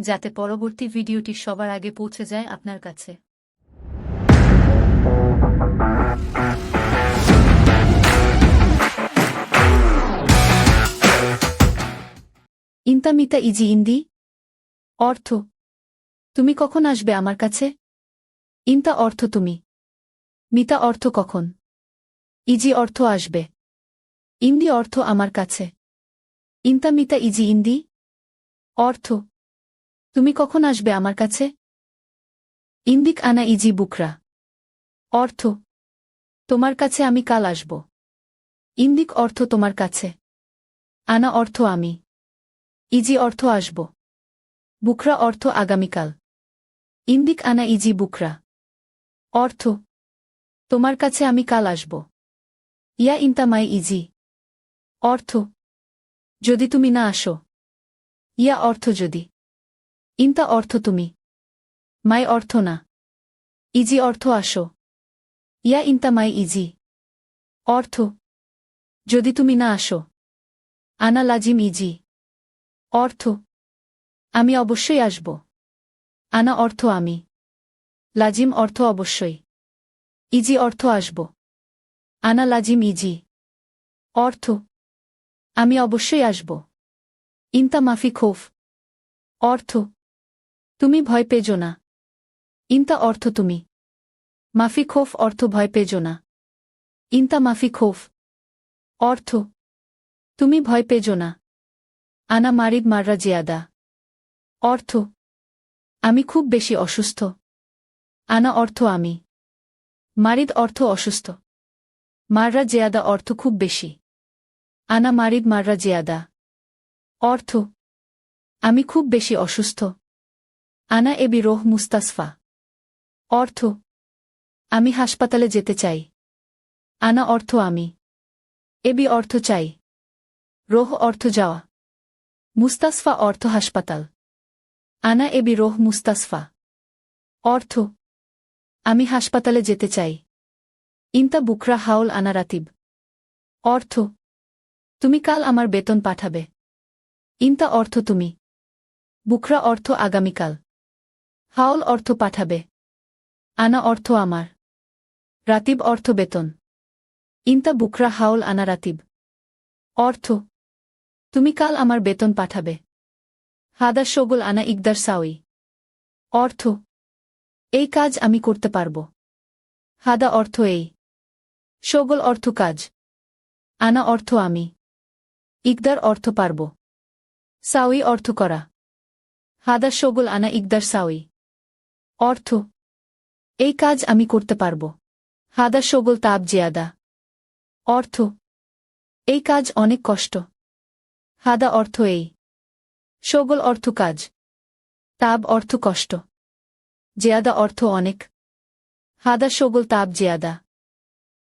যাতে পরবর্তী ভিডিওটি সবার আগে পৌঁছে যায় আপনার কাছে। ইন্তামিতা ইজি ইন্দি অর্থ, তুমি কখন আসবে আমার কাছে? ইন্তা অর্থ তুমি। মিতা অর্থ কখন? ইজি অর্থ আসবে। ইন্দি অর্থ আমার কাছে। ইন্তামিতা ইজি ইন্দি অর্থ তুমি কখন আসবে আমার কাছে? ইন্দিক আনা ইজি বুকরা। অর্থ, তোমার কাছে আমি কাল আসব। ইন্দিক অর্থ তোমার কাছে। আনা অর্থ আমি। ইজি অর্থ আসব। বুকরা অর্থ আগামীকাল। ইন্দিক আনা ইজি বুকরা। অর্থ, তোমার কাছে আমি কাল আসব। ইয়া ইন্তামাই ইজি। অর্থ, যদি তুমি না আসো। ইয়া অর্থ যদি। ইন্তা অর্থ তুমি। মাই অর্থ না। ইজি অর্থ আসো। ইয়া ইন্তা মাই ইজি। অর্থ, যদি তুমি না আসো। আনা লাজিম ইজি। অর্থ, আমি অবশ্যই আসব। আনা অর্থ আমি। লাজিম অর্থ অবশ্যই। ইজি অর্থ আসব। আনা লাজিম ইজি। অর্থ, আমি অবশ্যই আসব। ইন্তা মাফি খোফ। অর্থ তুমি ভয় পেজো না। ইন্তা অর্থ তুমি। মাফি খোফ অর্থ ভয় পেজো না। ইন্তা মাফি খোফ অর্থ তুমি ভয় পেজো না। আনা মারিদ মাররা জিয়াদা। অর্থ আমি খুব বেশি অসুস্থ। আনা অর্থ আমি। মারিদ অর্থ অসুস্থ। মাররা জিয়াদা অর্থ খুব বেশি। আনা মারিদ মাররা জিয়াদা। অর্থ আমি খুব বেশি অসুস্থ। আনা এবি রোহ মুস্তাসফা। অর্থ, আমি হাসপাতালে যেতে চাই। আনা অর্থ, আমি। এবি অর্থ চাই। রোহ অর্থ যাওয়া। মুস্তাসফা অর্থ হাসপাতাল। আনা এবি রোহ মুস্তাসফা। অর্থ, আমি হাসপাতালে যেতে চাই। ইন্তা বুকরা হাউল আনা রাতিব। অর্থ, তুমি কাল আমার বেতন পাঠাবে। ইন্তা অর্থ, তুমি। বুকরা অর্থ, আগামীকাল। হাউল অর্থ পাঠাবে। আনা অর্থ আমার। রাতিব অর্থ বেতন। ইন্তা বুকরা হাউল আনা রাতিব। অর্থ, তুমি কাল আমার বেতন পাঠাবে। হাদা শগুল আনা ইকদার সাউই অর্থ, এই কাজ আমি করতে পারব। হাদা অর্থ এই। শগল অর্থ কাজ। আনা অর্থ আমি। ইকদার অর্থ পারব। সাউই অর্থ করা। হাদা শগল আনা ইকদার সাউই অর্থ। এই কাজ আমি করতে পারব। হাদা শগল তাপ জিয়াদা। অর্থ। এই কাজ অনেক কষ্ট। হাদা অর্থ এই। শগল অর্থ কাজ। তাব অর্থ কষ্ট। জিয়াদা অর্থ অনেক। হাদা শগল তাব জিয়াদা।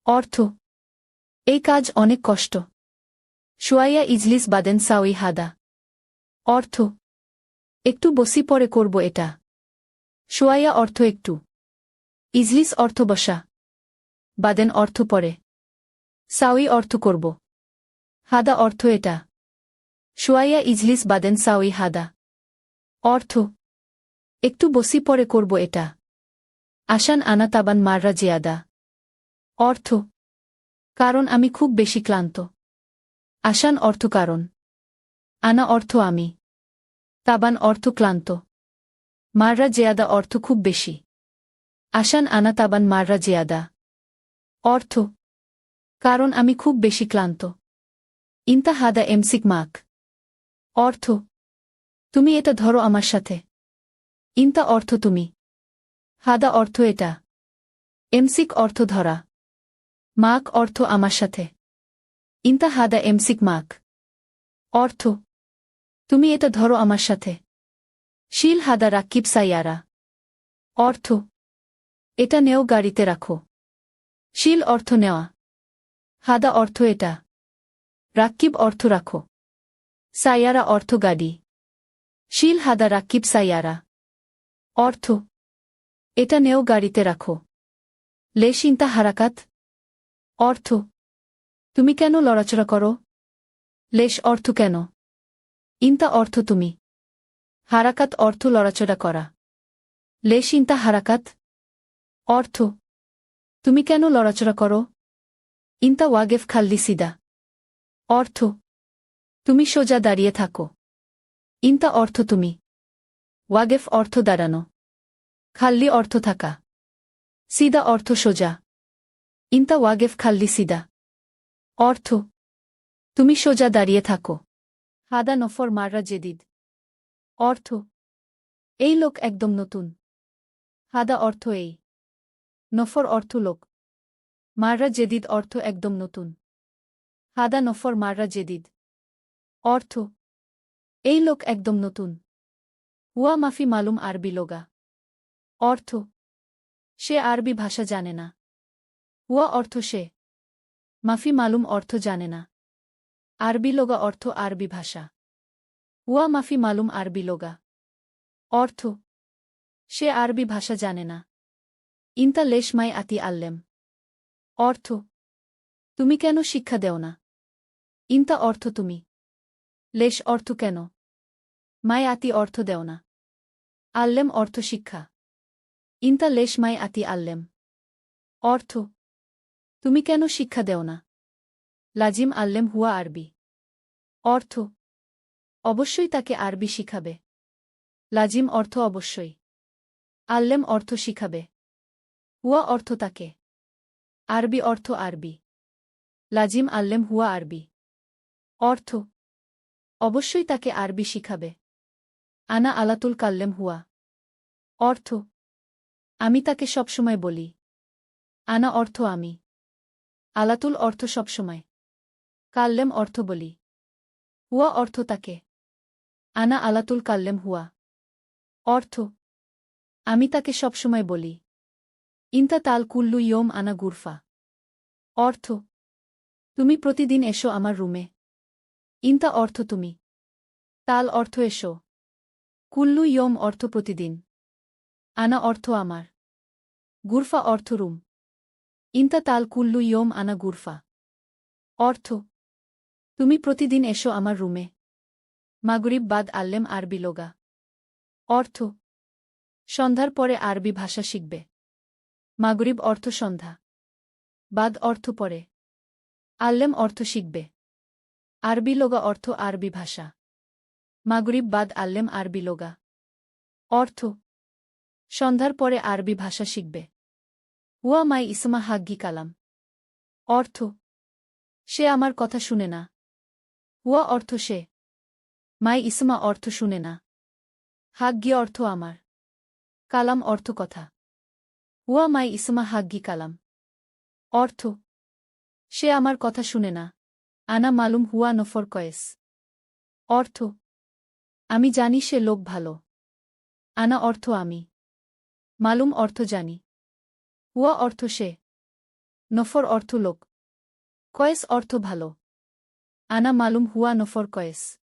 অর্থ। এই কাজ অনেক কষ্ট। শুয়াইয়া ইজলিস বাদেন সাউই হাদা। অর্থ। একটু বসি পরে করব এটা। শোয়াইয়া অর্থ একটু। ইজলিস অর্থ বসা। বাদেন অর্থ পরে। সাউই অর্থ করব। হাদা অর্থ এটা। শোয়াইয়া ইজলিস, বাদেন সাউই হাদা। অর্থ, একটু বসি পরে করব এটা। আসান আনা তাবান মাররা জিয়াদা। অর্থ, কারণ আমি খুব বেশি ক্লান্ত। আসান অর্থ কারণ। আনা অর্থ আমি। তাবান অর্থ ক্লান্ত। মাররা জেয়াদা অর্থ খুব বেশি। আসান আনা তাবান মাররা জেয়াদা। অর্থ, কারণ আমি খুব বেশি ক্লান্ত। ইন্তা হাদা এমসিক মাক। অর্থ, তুমি এটা ধরো আমার সাথে। ইন্তা অর্থ তুমি। হাদা অর্থ এটা। এমসিক অর্থ ধরা। মাক অর্থ আমার সাথে। ইন্তা হাদা এমসিক মাক। অর্থ, তুমি এটা ধরো আমার সাথে। শিল হাদা রাকিব সাইয়ারা। অর্থ, এটা নেও গাড়িতে রাখো। শিল অর্থ নেওয়া। হাদা অর্থ এটা। রাকিব অর্থ রাখো। সাইয়ারা অর্থ গাড়ি। শিল হাদা রাকিব সাইয়ারা। অর্থ, এটা নেও গাড়িতে রাখো। লেশিন্তা হারাকাত। অর্থ, তুমি কেন লড়াচড়া করো? লেশ অর্থ কেন? ইন্তা অর্থ তুমি। হারাকাত অর্থ লড়াচড়া করা। লেশিন্তা হারাকাত। অর্থ, তুমি কেন লড়াচড়া করো? ইন্তা ওয়াগেফ খাল্লি সিদা। অর্থ, তুমি সোজা দাঁড়িয়ে থাকো। ইন্তা অর্থ তুমি। ওয়াগেফ অর্থ দাঁড়ানো। খাল্লি অর্থ থাকা। সিদা অর্থ সোজা। ইন্তা ওয়াগেফ খাল্লি সিদা। অর্থ, তুমি সোজা দাঁড়িয়ে থাকো। হাদা নফর মাররা জেদিদ। অর্থ। এই লোক একদম নতুন। হাদা অর্থ এই। নফর অর্থ লোক। মাররা জেদিদ অর্থ একদম নতুন। হাদা নফর মাররা জেদিদ। অর্থ। এই লোক একদম নতুন। হুয়া মাফি মালুম আরবি লোগা। অর্থ। সে আরবি ভাষা জানে না। হুয়া অর্থ সে। মাফি মালুম অর্থ জানে না। আরবি লোগা অর্থ আরবি ভাষা। হুয়া মাফি মালুম আরবি লোগা। অর্থ, সে আরবি ভাষা জানে না। ইন্তা লেশমাই আতি আল্লেম। অর্থ, তুমি কেন শিক্ষা দেও না? ইন্তা অর্থ তুমি। লেশ অর্থ কেন? মাই আতি অর্থ দেও না। আল্লেম অর্থ শিক্ষা। ইন্তা লেশ মাই আতি আল্লেম। অর্থ, তুমি কেন শিক্ষা দেও না? লাজিম আল্লেম হুয়া আরবি। অর্থ অবশ্যই তাকে আরবি শিখাবে। লাজিম অর্থ অবশ্যই। আল্লেম অর্থ শিখাবে। হুয়া অর্থ তাকে। আরবি অর্থ আরবি। লাজিম আল্লেম হুয়া আরবি। অর্থ, অবশ্যই তাকে আরবি শিখাবে। আনা আলাতুল কাল্লেম হুয়া। অর্থ, আমি তাকে সবসময় বলি। আনা অর্থ আমি। আলাতুল অর্থ সবসময়। কাল্লেম অর্থ বলি। হুয়া অর্থ তাকে। আনা আলাতুল কাল্লেম হুয়া। অর্থ, আমি তাকে সবসময় বলি, ইন্তা তাল কুল্লু ইয়ম আনা গুরফা। অর্থ, তুমি প্রতিদিন এসো আমার রুমে। ইন্তা অর্থ তুমি, তাল অর্থ এসো। কুল্লু ইয়ম অর্থ প্রতিদিন, আনা অর্থ আমার। গুরফা অর্থ রুম। ইন্তা তাল কুল্লু ইয়ম আনা গুরফা। অর্থ, তুমি প্রতিদিন এসো আমার রুমে। মাগরিব বাদ আল্লেম আরবি লোগা। অর্থ, সন্ধ্যার পরে আরবি ভাষা শিখবে। মাগরিব অর্থ সন্ধ্যা। বাদ অর্থ পরে। আল্লেম অর্থ শিখবে। আরবি লোগা অর্থ আরবি ভাষা। মাগরিব বাদ আল্লেম আরবি লোগা। অর্থ, সন্ধ্যার পরে আরবি ভাষা শিখবে। হুয়া মাই ইসমা হাগ্গি কালাম। অর্থ, সে আমার কথা শুনে না। হুয়া অর্থ সে। মাই ইসমা অর্থ শুনে না। হাগ্গি অর্থ আমার। কালাম অর্থ কথা। হুয়া মাই ইসমা হাগ্গি কালাম। অর্থ, সে আমার কথা শুনে না। আনা মালুম হুয়া নফর কয়েস। অর্থ, আমি জানি সে লোক ভালো। আনা অর্থ আমি। মালুম অর্থ জানি। হুয়া অর্থ সে। নফর অর্থ লোক। কয়েস অর্থ ভালো। আনা মালুম হুয়া নফর কয়েস।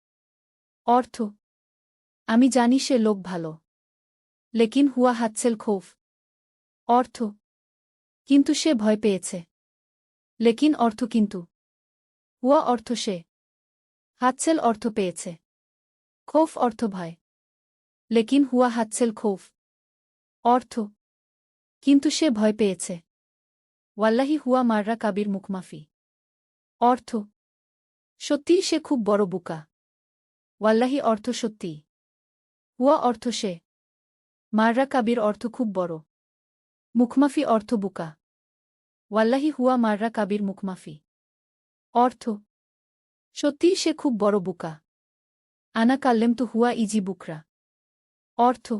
অর্থ। আমি জানি সে লোক ভালো। লেকিন হুয়া হাতসেল খৌফ। অর্থ। কিন্তু সে ভয় পেয়েছে। লেকিন অর্থ কিন্তু। হুয়া অর্থ সে। হাতসেল অর্থ পেয়েছে। খৌফ অর্থ ভয়। লেকিন হুয়া হাতসেল খৌফ। অর্থ। কিন্তু সে ভয় পেয়েছে। ওয়াল্লাহি হুয়া মাররা কাবির মুখমাফি। অর্থ। সত্যিই সে খুব বড় বুকা। ওয়াল্লাহি অর্থ সত্যি। হুয়া অর্থ সে। মাররা কাবির অর্থ খুব বড়। মুখমাফি অর্থ বুকা। ওয়াল্লাহি হুয়া মাররা কাবির মুখমাফি। অর্থ, সত্যিই সে খুব বড় বুকা। আনা কাল্লেম তো হুয়া ইজি বুকরা। অর্থ,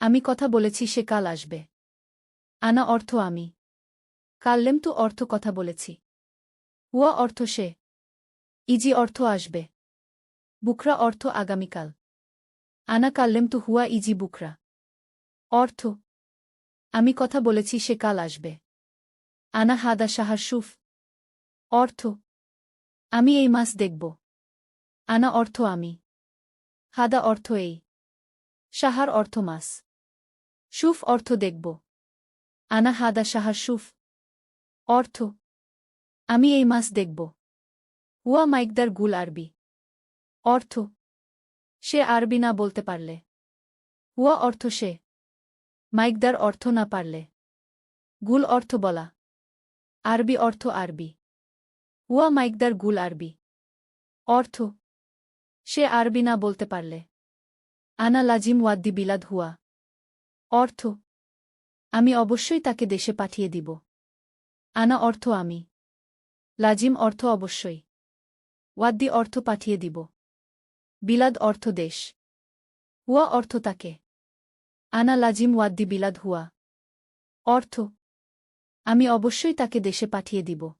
আমি কথা বলেছি সে কাল আসবে। আনা অর্থ আমি। কাল্লেম তো অর্থ কথা বলেছি। হুয়া অর্থ সে। ইজি অর্থ আসবে। বুকরা অর্থ আগামীকাল। আনা কাল্লেম তু হুয়া ইজি বুকরা অর্থ, আমি কথা বলেছি সে কাল আসবে। আনা হাদা সাহার সুফ। অর্থ, আমি এই মাস দেখব। আনা অর্থ আমি। হাদা অর্থ এই। সাহার অর্থ মাস। সুফ অর্থ দেখব। আনা হাদা সাহার সুফ। অর্থ, আমি এই মাস দেখব। হুয়া মাইকদার গুল আরবি। অর্থ? সে আরবি না বলতে পারলে। হুয়া অর্থ সে। মাইকদার অর্থ না পারলে। গুল অর্থ বলা। আরবি অর্থ আরবি। হুয়া মাইকদার গুল আরবি। অর্থ? সে আরবি না বলতে পারলে। আনা লাজিম ওয়াদ্দি বিলাদ হুয়া। অর্থ? আমি অবশ্যই তাকে দেশে পাঠিয়ে দিব। আনা অর্থ আমি। লাজিম অর্থ অবশ্যই। ওয়াদ্দি অর্থ পাঠিয়ে দিব। বিলাদ অর্থ দেশ। হুয়া অর্থ তাকে। আনা লাজিম ওয়াদ্দি বিলাদ হুয়া। অর্থ, আমি অবশ্যই তাকে দেশে পাঠিয়ে দিব।